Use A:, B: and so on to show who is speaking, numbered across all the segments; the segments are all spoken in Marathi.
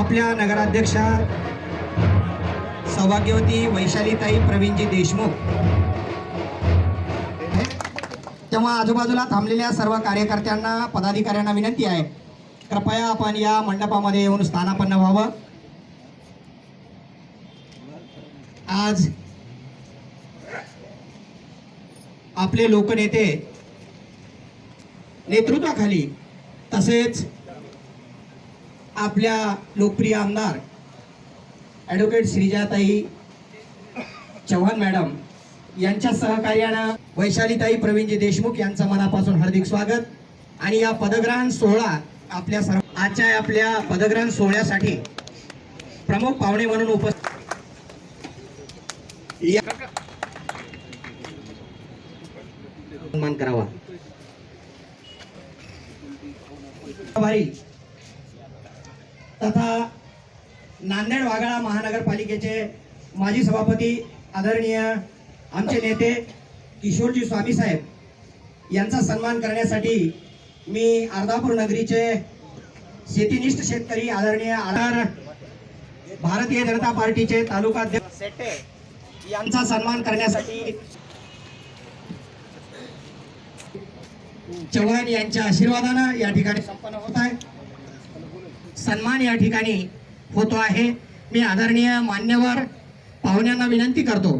A: आपल्या नगराध्यक्षा सौभाग्यवती वैशालीताई प्रवीणजी देशमुख. तेव्हा आजूबाजूला थांबलेल्या सर्व कार्यकर्त्यांना पदाधिकाऱ्यांना विनंती आहे. कृपया आपण या मंडपामध्ये येऊन स्थानापन्न व्हावं. आज आपले लोकनेते नेतृत्वाखाली तसेच आपल्या लोकप्रिय आमदार ॲडव्होकेट श्रीजाताई चव्हाण मॅडम यांच्या सहकार्यानं वैशालीताई प्रवीणजी देशमुख यांचं मनापासून हार्दिक स्वागत. आणि या पदग्रहण सोहळा आपल्या सर्व आजच्या आपल्या पदग्रहण सोहळ्यासाठी प्रमुख पाहुणे म्हणून उपस्थित सन्मान करावा. तथा नांदेड वाघाळा महानगरपालिकेचे माजी सभापती आदरणीय आमचे नेते किशोरजी स्वामी साहेब यांचा सन्मान करण्यासाठी मी अर्धापूर नगरीचे शेतीनिष्ठ शेतकरी आदरणीय आधार भारतीय जनता पार्टीचे तालुका अध्यक्ष सेटे यांचा सन्मान करण्यासाठी चव्हाण यांच्या आशीर्वादानं या ठिकाणी संपन्न होत आहे. सन्मान या ठिकाणी होतो आहे. मी आदरणीय मान्यवर पाहुण्यांना विनंती करतो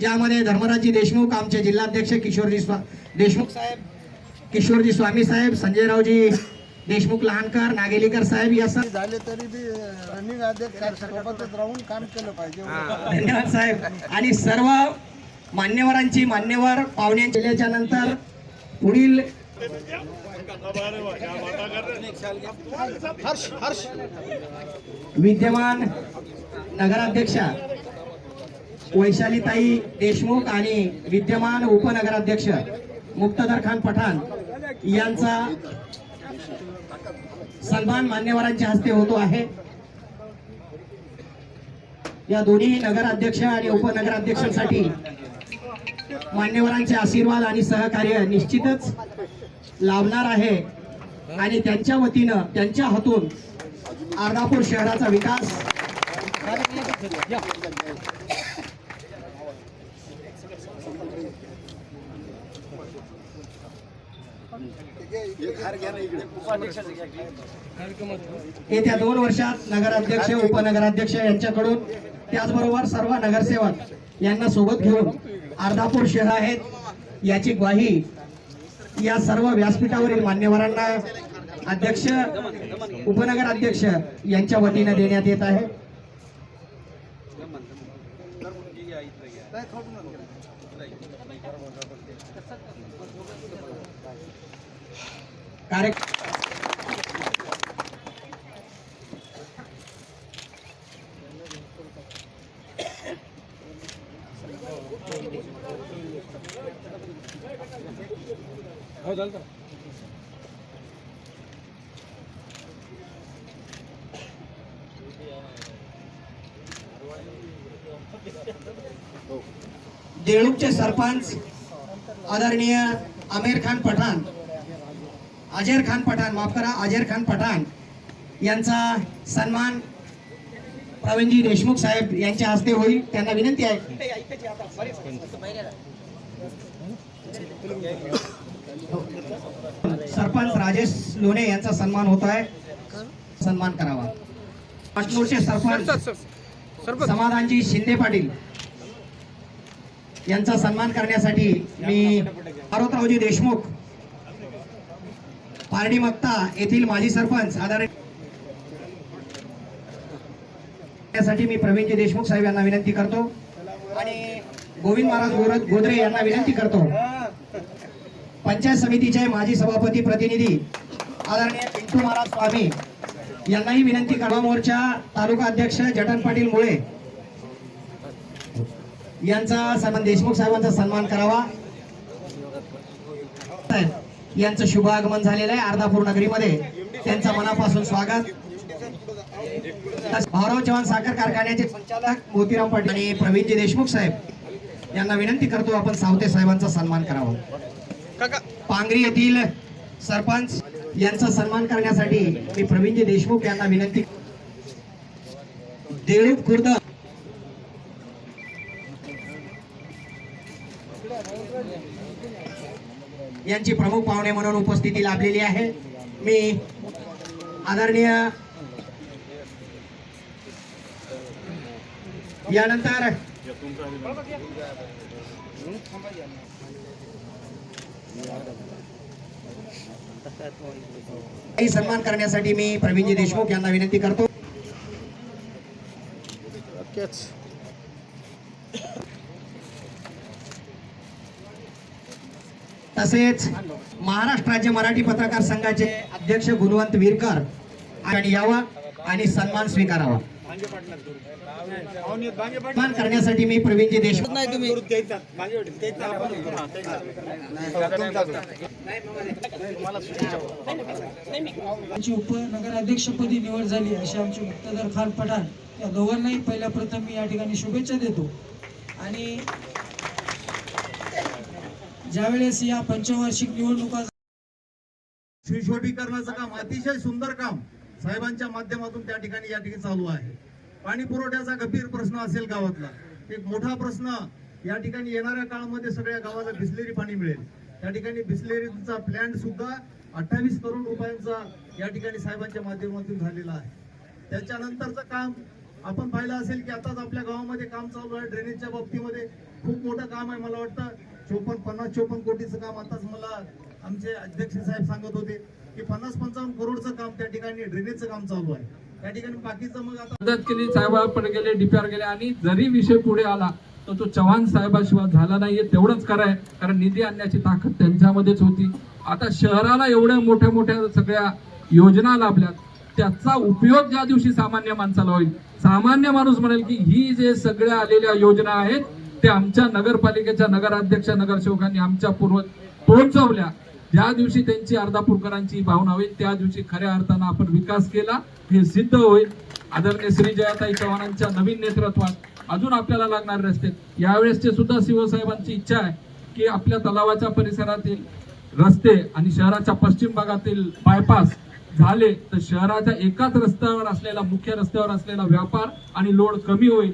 A: ज्यामध्ये धर्मराजी देशमुख आमचे जिल्हाध्यक्ष किशोरजी स्वा देशमुख साहेब किशोरजी स्वामी साहेब संजयरावजी देशमुख लहानकर नागेलीकर साहेब या सर
B: झाले तरी बी रनिंग अध्यक्ष सोबतच राहून काम केलं पाहिजे.
A: धन्यवाद साहेब. आणि सर्व मान्यवरांची मान्यवर पाहुण्यांच्या केल्याच्यानंतर पुढील विद्यमान नगराध्यक्षा वैशालीताई देशमुख आणि विद्यमान उपनगराध्यक्ष मुक्तदर खान पठाण यांचा सन्मान मान्यवरांच्या हस्ते होतो आहे. या दोन्ही नगराध्यक्ष आणि उपनगराध्यक्षांसाठी मान्यवरांचे आशीर्वाद आणि सहकार्य निश्चितच लावणार आहे. आणि त्यांच्या वतीनं त्यांच्या हातून अर्धापूर शहराचा विकास. येत्या दोन वर्षात नगराध्यक्ष उपनगराध्यक्ष यांच्याकडून त्याचबरोबर सर्व नगरसेवक यांना सोबत घेऊन अर्धापूर शहर आहेत. याची ग्वाही या सर्व व्यासपीठावरील मान्यवरांना अध्यक्ष उपनगर अध्यक्ष यांच्या वतीने देण्यात येत आहे. कार्य देळूकचे सरपंच आदरणीय आमिर खान पठाण अजेर खान पठाण माफ करा अजेर खान पठाण यांचा सन्मान प्रवीणजी देशमुख साहेब यांच्या हस्ते होईल त्यांना विनंती आहे. सरपंच राजेश लोणे यांचा सन्मान होत आहे. सन्मान करावा. पाचमूरचे सरपंच समाधानजी शिंदे पाटील यांचा सन्मान करण्यासाठी मी पार्वतरावजी देशमुख पारडी मक्ता येथील माजी सरपंच आधार यासाठी मी प्रवीणजी देशमुख साहेब यांना विनंती करतो. आणि गोविंद महाराज गोदरे यांना विनंती करतो. पंचायत समितीचे माजी सभापती प्रतिनिधी आदरणीय पिंटू महाराज स्वामी यांनाही विनंती करावा मोर्चा तालुका अध्यक्ष जटन पाटील मुळे यांचा सन्मान देशमुख साहेबांचा सन्मान करावा. यांचं शुभ आगमन झालेलं आहे अर्धापूर नगरीमध्ये. त्यांचा मनापासून स्वागत. भाऊराव चव्हाण साखर कारखान्याचे संचालक मोतीराम पाटील आणि प्रवीणजी देशमुख साहेब यांना विनंती करतो आपण सावते साहेबांचा सन्मान करावा. पांगरी येथील सरपंच यांचा सन्मान करण्यासाठी मी प्रवीणजी देशमुख यांना विनंती देळूप खुर्द. यांची प्रमुख पाहुणे म्हणून उपस्थिती लाभलेली आहे. मी आदरणीय यानंतर काही सन्मान करण्यासाठी मी प्रवीणजी देशमुख यांना विनंती करतो. तसेच महाराष्ट्र राज्य मराठी पत्रकार संघाचे अध्यक्ष गुणवंत विरकर आणि यावा आणि सन्मान स्वीकारावा. सन्मान करण्यासाठी मी प्रवीणजी देशमुख
C: आमची उपनगराध्यक्षपदी निवड झाली अशी आमचे मुक्तदर खान पठाण या दोघांनाही पहिल्या प्रथम मी या ठिकाणी शुभेच्छा देतो आणि ज्यावेळेस या पंचवार्षिक निवडणुका
D: शिशोटीकरणाचं काम अतिशय सुंदर काम साहेबांच्या माध्यमातून त्या ठिकाणी या ठिकाणी चालू आहे. पाणी पुरवठ्याचा गंभीर प्रश्न असेल गावातला. एक मोठा प्रश्न या ठिकाणी येणाऱ्या काळामध्ये सगळ्या गावाला बिसलेरी पाणी मिळेल. त्या ठिकाणी बिसलेरीचा प्लॅन सुद्धा अठ्ठावीस करोड रुपयांचा या ठिकाणी साहेबांच्या माध्यमातून झालेला आहे. त्याच्यानंतरचं काम आपण पाहिलं असेल की आताच आपल्या गावामध्ये काम चालू आहे. ड्रेनेजच्या बाबतीमध्ये खूप मोठं काम आहे मला वाटतं. चोपन्न पन्नास चोपन्न कोटीचं काम आताच मला आमचे अध्यक्ष साहेब सांगत होते. की पन्नास पंचावन्न करोडचं काम त्या ठिकाणी ड्रेनेजचं काम चालू आहे. त्या ठिकाणी बाकीचं मग आता
E: मदत केली साहेबांकडे गेले डीपीआर गेले आणि जरी विषय पुढे आला तर तो चव्हाण साहेबाशिवाय झाला नाहीये तेवढंच कराय कारण निधी आणण्याची ताकद त्यांच्यामध्येच होती. आता शहराला एवढ्या मोठ्या मोठ्या सगळ्या योजना लाभल्यात त्याचा उपयोग ज्या दिवशी सामान्य माणसाला होईल सामान्य माणूस म्हणेल की ही जे सगळ्या आलेल्या योजना आहेत ते आमच्या नगरपालिकेच्या नगराध्यक्ष नगरसेवकांनी आमच्या पूर्व पोहोचवल्या. ज्या दिवशी त्यांची अर्धापूरकरांची भावना होईल त्या दिवशी खऱ्या अर्थानं आपण विकास केला हे सिद्ध होईल. आदरणीय श्री जयाताई चव्हाणांच्या नवीन नेतृत्वात अजून आपल्याला लागणारे रस्ते. यावेळेसचे सुद्धा शिवसाहेबांची इच्छा आहे की आपल्या तलावाच्या परिसरातील रस्ते आणि शहराच्या पश्चिम भागातील बायपास झाले तर शहराच्या एकाच रस्त्यावर असलेला मुख्य रस्त्यावर असलेला व्यापार आणि लोड कमी होईल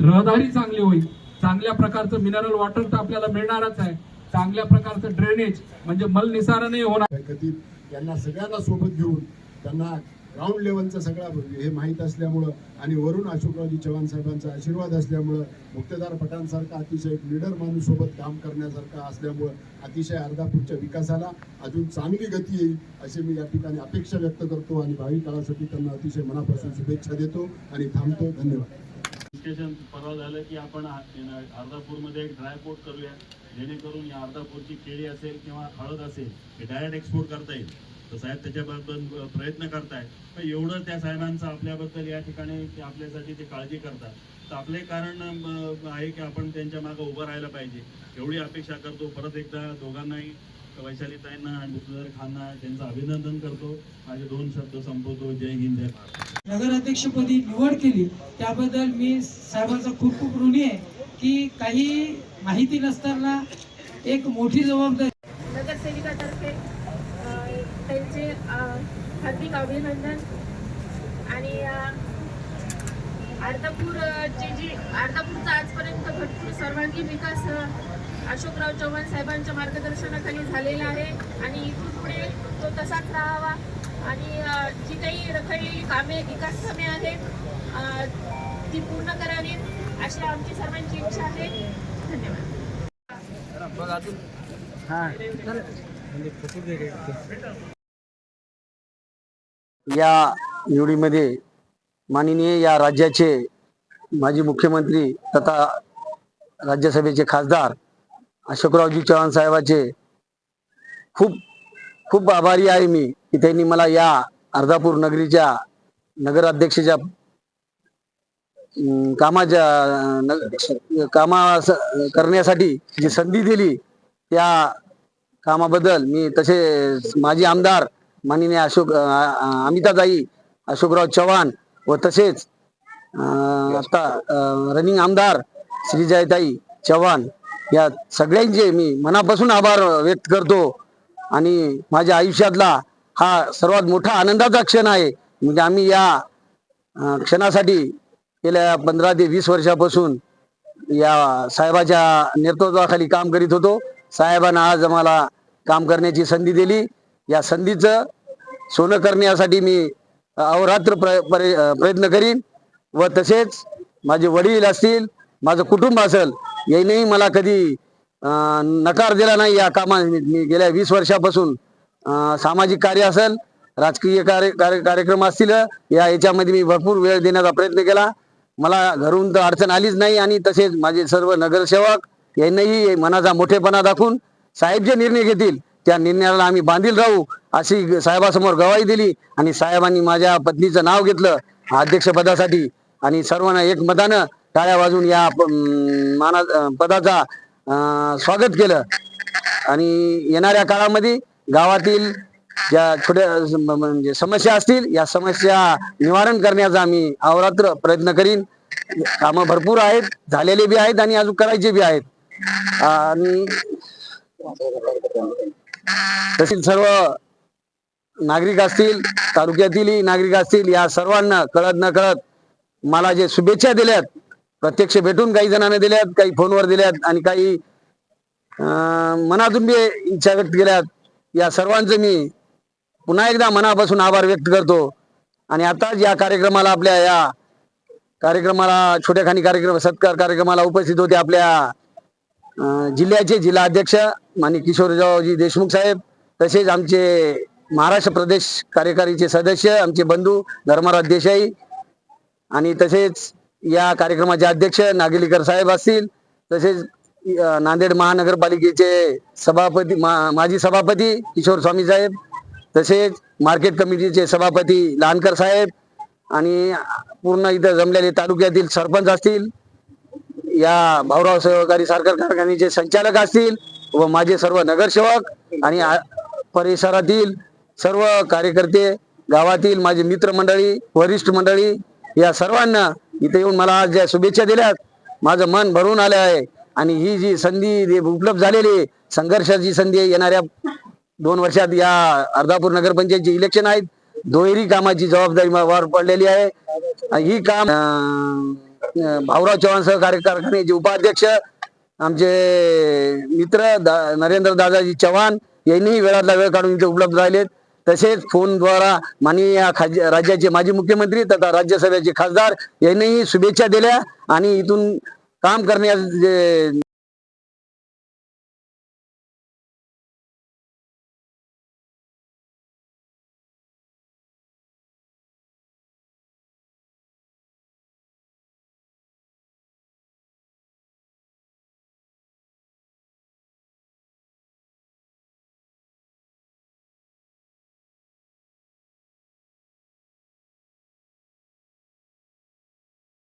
E: रहदारी चांगली होईल. चांगल्या प्रकारचं मिनरल वॉटर तर आपल्याला मिळणारच आहे. चांगल्या प्रकारचं ड्रेनेज म्हणजे मलनिसारणही होणार.
F: कथित यांना सगळ्यांना सोबत घेऊन त्यांना ग्राउंड लेवलचं सगळा हे माहीत असल्यामुळं आणि वरून अशोकरावजी चव्हाण साहेबांचा आशीर्वाद असल्यामुळं मुक्तेदार पटांसारखा अतिशय एक लीडर माणूस सोबत काम करण्यासारखा असल्यामुळं अतिशय अर्धापूरच्या विकासाला अजून चांगली गती येईल अशी मी या ठिकाणी अपेक्षा व्यक्त करतो आणि भावी काळासाठी त्यांना अतिशय मनापासून शुभेच्छा देतो आणि थांबतो. धन्यवाद.
G: डिस्कशन परवा झालं की आपण अर्धापूरमध्ये एक ड्रायपोर्ट करूया. जेणेकरून या अर्धापूरची केळी असेल किंवा हळद असेल हे डायरेक्ट एक्सपोर्ट करता येईल. तर साहेब त्याच्याबद्दल प्रयत्न करतायत पण एवढं त्या साहेबांचं आपल्याबद्दल या ठिकाणी ते आपल्यासाठी ते काळजी करतात. तर आपले कारण आहे की आपण त्यांच्या मागं उभं राहायला पाहिजे. एवढी अपेक्षा करतो. परत एकदा दोघांनाही वैशालीताईंना आणि मुक्तदार खानना त्यांचं अभिनंदन करतो. माझे दोन शब्द संपवतो. जय हिंद जय भारत.
C: नगराध्यक्षपदी निवड केली. त्याबद्दल मी साहेबांचा खूप खूप ऋणी आहे की काही माहिती नसताना एक मोठी जबाबदारी
H: नगरसेविकातर्फे त्यांचे हार्दिक अभिनंदन आणि अर्धापूरची जी अर्धापूरचा आजपर्यंत भरपूर सर्वांगीण विकास अशोकराव चव्हाण साहेबांच्या मार्गदर्शनाखाली झालेला आहे. आणि इथून पुढे तो तसाच राहावा. आणि जी काही रखडलेली कामे विकास कामे आहेत ती पूर्ण करावीत अशी आमची सर्वांची इच्छा आहे. धन्यवाद.
I: या निवडीमध्ये माननीय या राज्याचे माजी मुख्यमंत्री तथा राज्यसभेचे खासदार अशोकरावजी चव्हाण साहेबाचे खूप खूप आभारी आहे मी की त्यांनी मला या अर्धापूर नगरीच्या नगराध्यक्षाच्या कामाच्या नग- कामा करण्यासाठी जी संधी दिली त्या कामाबद्दल मी तसे माजी आमदार माननीय अशोक अं, अमिताताई अशोकराव चव्हाण व तसेच आता रनिंग आमदार श्रीजयताई चव्हाण या सगळ्यांचे मी मनापासून आभार व्यक्त करतो. आणि माझ्या आयुष्यातला हा सर्वात मोठा आनंदाचा क्षण आहे. म्हणजे आम्ही या क्षणासाठी गेल्या पंधरा ते वीस वर्षापासून या साहेबाच्या नेतृत्वाखाली काम करीत होतो. साहेबांना आज आम्हाला काम करण्याची संधी दिली. या संधीचं सोनं करण्यासाठी मी अहोरात्र प्र परे- प्रयत्न करीन. व तसेच माझे वडील असतील माझं कुटुंब असेल यांनीही मला कधी नकार दिला नाही या कामा मी गेल्या वीस वर्षापासून सामाजिक कार्य असेल राजकीय कार्य कार्य- कार्यक्रम असतील या याच्यामध्ये मी भरपूर वेळ देण्याचा प्रयत्न केला. मला घरून तर अडचण आलीच नाही आणि तसेच माझे सर्व नगरसेवक यांनाही मनाचा मोठेपणा दाखवून साहेब जे निर्णय घेतील त्या निर्णयाला आम्ही बांधील राहू अशी साहेबासमोर गवाही दिली आणि साहेबांनी माझ्या पत्नीचं नाव घेतलं अध्यक्षपदासाठी. आणि सर्वांना एक मतानं टाळ्या वाजून या प- माना पदाचा स्वागत केलं. आणि येणाऱ्या काळामध्ये गावातील ज्या छोट्या म्हणजे समस्या असतील या समस्या निवारण करण्याचा आम्ही अवरात्र प्रयत्न करीन. कामं भरपूर आहेत झालेले बी आहेत आणि अजून करायचे बी आहेत. आणि तसेच सर्व नागरिक असतील तालुक्यातील नागरिक असतील या सर्वांना कळत न कळत मला जे शुभेच्छा दिल्यात प्रत्यक्ष भेटून काही जणांना दिल्यात काही फोनवर दिल्यात आणि काही मनातून बी इच्छा व्यक्त केल्यात. या सर्वांचं मी पुन्हा एकदा मनापासून आभार व्यक्त करतो. आणि आताच या कार्यक्रमाला आपल्या या कार्यक्रमाला छोट्याखानी कार्यक्रम सत्कार कार्यक्रमाला उपस्थित होते आपल्या जिल्ह्याचे जिल्हा अध्यक्ष माननीय किशोररावजी देशमुख साहेब तसेच आमचे महाराष्ट्र प्रदेश कार्यकारीचे सदस्य आमचे बंधू धर्मराज देसाई आणि तसेच या कार्यक्रमाचे अध्यक्ष नागेलीकर साहेब असतील तसेच नांदेड महानगरपालिकेचे सभापती मा- माजी सभापती किशोर स्वामी साहेब तसेच मार्केट कमिटीचे सभापती लहानकर साहेब आणि पूर्ण इथं जमलेले तालुक्यातील सरपंच असतील या भाऊराव सहकारी साखर कारखान्याचे संचालक असतील व माझे सर्व नगरसेवक आणि परिसरातील सर्व कार्यकर्ते गावातील माझे मित्रमंडळी वरिष्ठ मंडळी या सर्वांना इथे येऊन मला आज ज्या शुभेच्छा दिल्यात माझं मन भरून आलं आहे. आणि ही जी संधी उपलब्ध झालेली संघर्षाची संधी येणाऱ्या दोन वर्षात या अर्धापूर नगरपंचायतचे इलेक्शन आहेत. दुहेरी कामाची जबाबदारी वर पडलेली आहे. ही काम भाऊराव चव्हाण सह कारखान्याचे उपाध्यक्ष आमचे मित्र दा, नरेंद्र दादाजी चव्हाण यांनीही वेळातला वेळ काढून इथे उपलब्ध राहिलेत. तसेच फोनद्वारा माननीय खाज राज्याचे माजी मुख्यमंत्री तथा राज्यसभेचे खासदार यांनीही शुभेच्छा दिल्या आणि इथून काम करण्यास जे